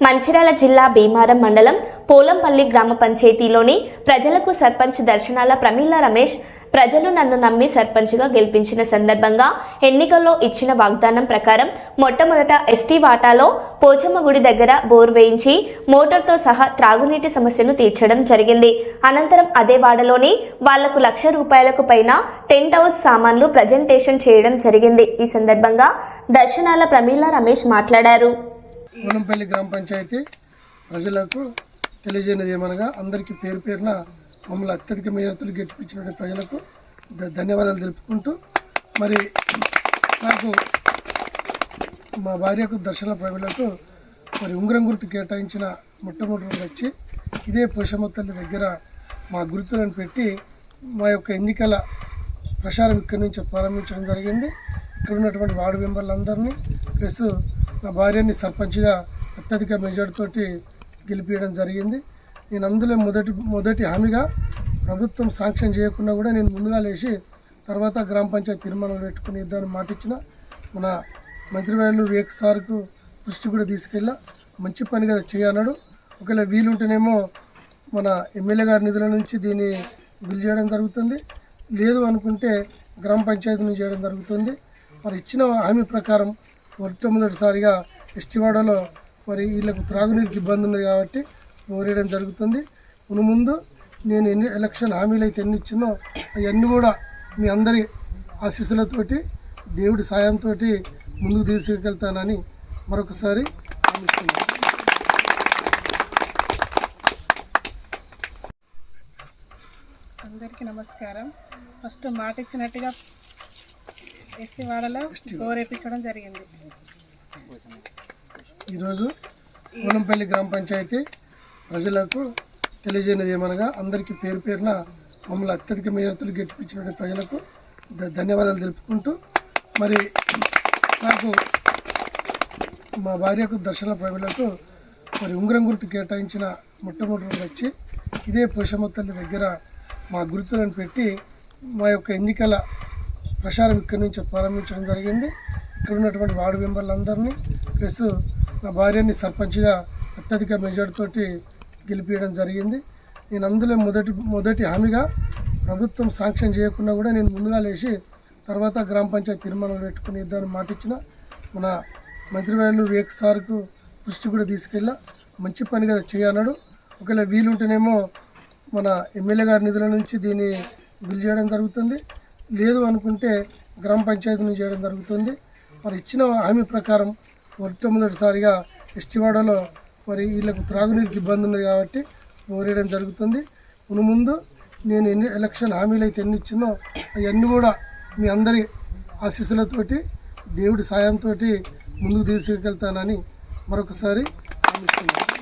మంచిర్యాల జిల్లా భీమారం మండలం పోలంపల్లి గ్రామ పంచాయతీలోని ప్రజలకు సర్పంచ్ దర్శనాల ప్రమీల రమేష్ ప్రజలు నన్ను నమ్మి సర్పంచ్గా గెలిపించిన సందర్భంగా ఎన్నికల్లో ఇచ్చిన వాగ్దానం ప్రకారం మొట్టమొదట ఎస్టీ వాటాలో పోచమ్మ గుడి దగ్గర బోర్ వేయించి మోటార్తో సహా త్రాగునీటి సమస్యను తీర్చడం జరిగింది. అనంతరం అదే వాడలోని వాళ్ళకు లక్ష రూపాయలకు పైన టెంట్ హౌస్ సామాన్లు ప్రజెంటేషన్ చేయడం జరిగింది. ఈ సందర్భంగా దర్శనాల ప్రమీల రమేష్ మాట్లాడారు. పూలంపల్లి గ్రామ పంచాయతీ ప్రజలకు తెలియజేయనిది ఏమనగా అందరికీ పేరు పేరున మమ్మల్ని అత్యధిక మేయర్తులు గెలిపించిన ప్రజలకు ధన్యవాదాలు తెలుపుకుంటూ మరి నాకు మా భార్యకు దర్శన ప్రజలకు మరి ఉంగరం గుర్తు కేటాయించిన మొట్టమొదటి వచ్చి ఇదే పోషమ్మ తల్లి దగ్గర మా గుర్తులను పెట్టి మా యొక్క ఎన్నికల ప్రచారం ఇక్కడి నుంచి ప్రారంభించడం జరిగింది. ఇక్కడ ఉన్నటువంటి వార్డు మెంబర్లందరినీ ప్లస్ నా భార్యని సర్పంచ్గా అత్యధిక మెజార్టీతోటి గెలిపించడం జరిగింది. నేను అందులో మొదటి మొదటి హామీగా ప్రభుత్వం శాంక్షన్ చేయకుండా కూడా నేను ముందుగా లేచి తర్వాత గ్రామ పంచాయతీ తీర్మానం పెట్టుకుని ఇద్దామని మాట ఇచ్చిన మన మంత్రివర్యులు వివేక్ సార్కు దృష్టి కూడా తీసుకెళ్ళా. మంచి పని కదా చేయన్నాడు ఒకవేళ వీలుంటేనేమో మన ఎమ్మెల్యే గారి నిధుల నుంచి దీన్ని బిల్ చేయడం జరుగుతుంది. లేదు అనుకుంటే గ్రామ పంచాయతీ నుంచి చేయడం జరుగుతుంది. మరి ఇచ్చిన హామీ ప్రకారం మొట్టమొదటిసారిగా ఎస్టివాడలో మరి వీళ్ళకు త్రాగునీటికి ఇబ్బంది ఉంది కాబట్టి ఓరేయడం జరుగుతుంది. మును ముందు నేను ఎన్ని ఎలక్షన్ హామీలు అయితే ఎన్ని ఇచ్చినో అవన్నీ కూడా మీ అందరి ఆశీస్సులతోటి దేవుడి సాయంతో ముందుకు తీసుకెళ్తానని మరొకసారి హామీస్తున్నాను అందరికీ నమస్కారం. ఫస్ట్ మాట ఇచ్చినట్టుగా ఎస్సీ వాడలో జరిగింది. ఈరోజు పూలంపల్లి గ్రామ పంచాయతీ ప్రజలకు తెలియజేయనిది ఏమనగా అందరికీ పేరు పేరున మమ్మల్ని అత్యధిక మేయర్తులు గెలిపించినటువంటి ప్రజలకు ధన్యవాదాలు తెలుపుకుంటూ మరి నాకు మా భార్యకు దర్శన ప్రజలకు మరి ఉంగరం గుర్తు కేటాయించిన మొట్టమొదటి వచ్చి ఇదే పోషమ్మ తల్లి దగ్గర మా గుర్తులను పెట్టి మా యొక్క ఎన్నికల ప్రచారం ఇక్కడి నుంచి ప్రారంభించడం జరిగింది. ఇక్కడ ఉన్నటువంటి వార్డు మెంబర్లందరినీ ప్లస్ నా భార్యని సర్పంచ్గా అత్యధిక మెజార్టీతోటి గెలిపించడం జరిగింది. నేను అందులో మొదటి మొదటి హామీగా ప్రభుత్వం శాంక్షన్ చేయకుండా కూడా నేను ముందుగా లేచి తర్వాత గ్రామ పంచాయతీ తీర్మానం పెట్టుకుని ఇద్దామని మాట ఇచ్చిన మన మంత్రివర్యులు వివేక్ సార్కు దృష్టి కూడా తీసుకెళ్ళా. మంచి పని కదా చేయన్నాడు. ఒకవేళ వీలుంటేనేమో మన ఎమ్మెల్యే గారి నిధుల నుంచి దీన్ని బిల్ చేయడం జరుగుతుంది. లేదు అనుకుంటే గ్రామ పంచాయతీ నుంచి చేయడం జరుగుతుంది. మరి ఇచ్చిన హామీ ప్రకారం మొట్టమొదటిసారిగా ఎస్టివాడలో మరి వీళ్ళకు త్రాగునీరుకి ఇబ్బంది ఉంది కాబట్టి ఓరేయడం జరుగుతుంది. మును ముందు నేను ఎన్ని ఎలక్షన్ హామీలు అయితే ఎన్ని ఇచ్చినో అవన్నీ కూడా మీ అందరి ఆశీస్సులతోటి దేవుడి సాయంతో ముందుకు తీసుకెళ్తానని మరొకసారి హామీస్తున్నాను